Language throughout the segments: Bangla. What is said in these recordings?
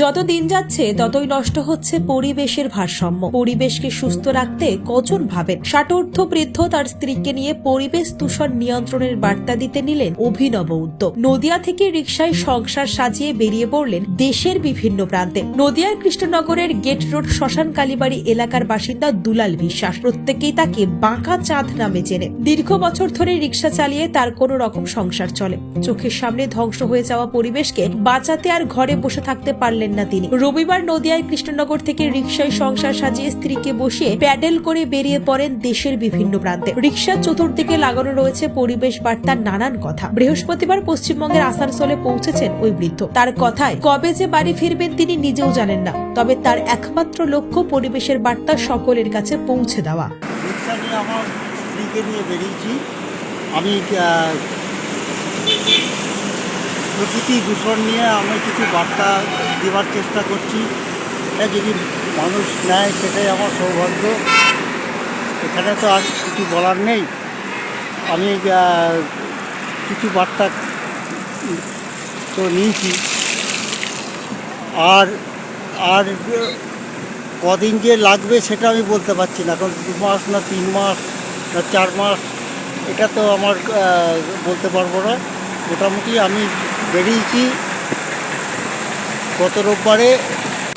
যত দিন যাচ্ছে, ততই নষ্ট হচ্ছে পরিবেশের ভারসাম্য। পরিবেশকে সুস্থ রাখতে কজন ভাবেন? ষাটোর্ধ বৃদ্ধ তার স্ত্রীকে নিয়ে পরিবেশ দূষণ নিয়ন্ত্রণের বার্তা দিতে নিলেন অভিনব উদ্যোগ। নদিয়া থেকে রিকশায় সংসার সাজিয়ে বেরিয়ে পড়লেন দেশের বিভিন্ন প্রান্তে। নদিয়ার কৃষ্ণনগরের গেট রোড, শ্মশান কালীবাড়ি এলাকার বাসিন্দা দুলাল বিশ্বাস। প্রত্যেকেই তাকে বাঁকা চাঁদ নামে চেনে। দীর্ঘ বছর ধরে রিকশা চালিয়ে তার কোনো রকম সংসার চলে। চোখের সামনে ধ্বংস হয়ে যাওয়া পরিবেশকে বাঁচাতে আর ঘরে বসে থাকতে পারলেন না তিনি। রবিবার নদিয়ায় কৃষ্ণনগর থেকে রিক্সায় সংসার সাজিয়ে স্ত্রীকে বসিয়ে প্যাডেল করে বেরিয়ে পড়েন দেশের বিভিন্ন প্রান্তে। রিক্সার চতুর্দিকে লাগানো রয়েছে পরিবেশ বার্তার নানান কথা। বৃহস্পতিবার পশ্চিমবঙ্গের আসানসোলে পৌঁছেছেন ওই বৃদ্ধ। তার কথায়, কবে যে বাড়ি ফিরবেন তিনি নিজেও জানেন না। তবে তার একমাত্র লক্ষ্য পরিবেশের বার্তা সকলের কাছে পৌঁছে দেওয়া। আমি প্রকৃতি দূষণ নিয়ে আমি কিছু বার্তা দেওয়ার চেষ্টা করছি। এটা যদি মানুষ নেয়, সেটাই আমার সৌভাগ্য। এখানে তো আর কিছু বলার নেই। আমি কিছু বার্তা তো নিয়েছি। আর আর কদিন যে লাগবে সেটা আমি বলতে পারছি না। কারণ দু মাস না তিন মাস না চার মাস, এটা তো আমার বলতে পারব না। মোটামুটি আমি বেরিয়েছি। গত রোববারে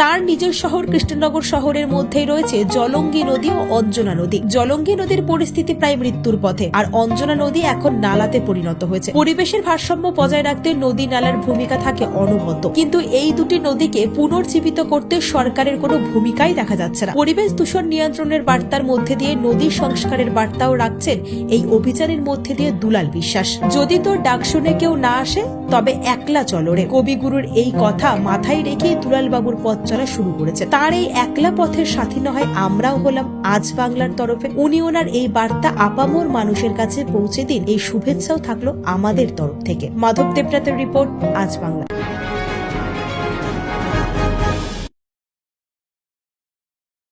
তার নিজের শহর কৃষ্ণনগর শহরের মধ্যেই রয়েছে জলঙ্গি নদী ও অঞ্জনা নদী। জলঙ্গি নদীর পরিস্থিতি প্রায় মৃত্যুর পথে, আর অঞ্জনা নদী এখন নালাতে পরিণত হয়েছে। পরিবেশের ভারসাম্য বজায় রাখতে নদী নালার ভূমিকা থাকে অনবদ্য। কিন্তু এই দুটি নদীকে পুনর্জীবিত করতে সরকারের কোনো ভূমিকাই দেখা যাচ্ছে না। পরিবেশ দূষণ নিয়ন্ত্রণের বার্তার মধ্যে দিয়ে নদী সংস্কারের বার্তাও রাখছেন এই অভিযানের মধ্যে দিয়ে দুলাল বিশ্বাস। যদি তোর ডাক শুনে কেউ না আসে, তবে একলা চলরে কবিগুরুর এই কথা মাথায় রেখেই দুলালবাবুর পথ চলা শুরু করেছে। তার এই একলা পথের সাথী হয় আমরাও হলাম আজ বাংলার তরফে। উনি ওনার এই বার্তা আপামোর মানুষের কাছে পৌঁছে দিন। এই শুভেচ্ছাও থাকল আমাদের তরফ থেকে। মাধব দেবনাথের রিপোর্ট, আজ বাংলা।